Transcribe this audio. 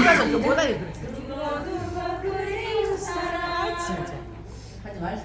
혼자서 이거 못하게 그래. 진짜. 하지 말자.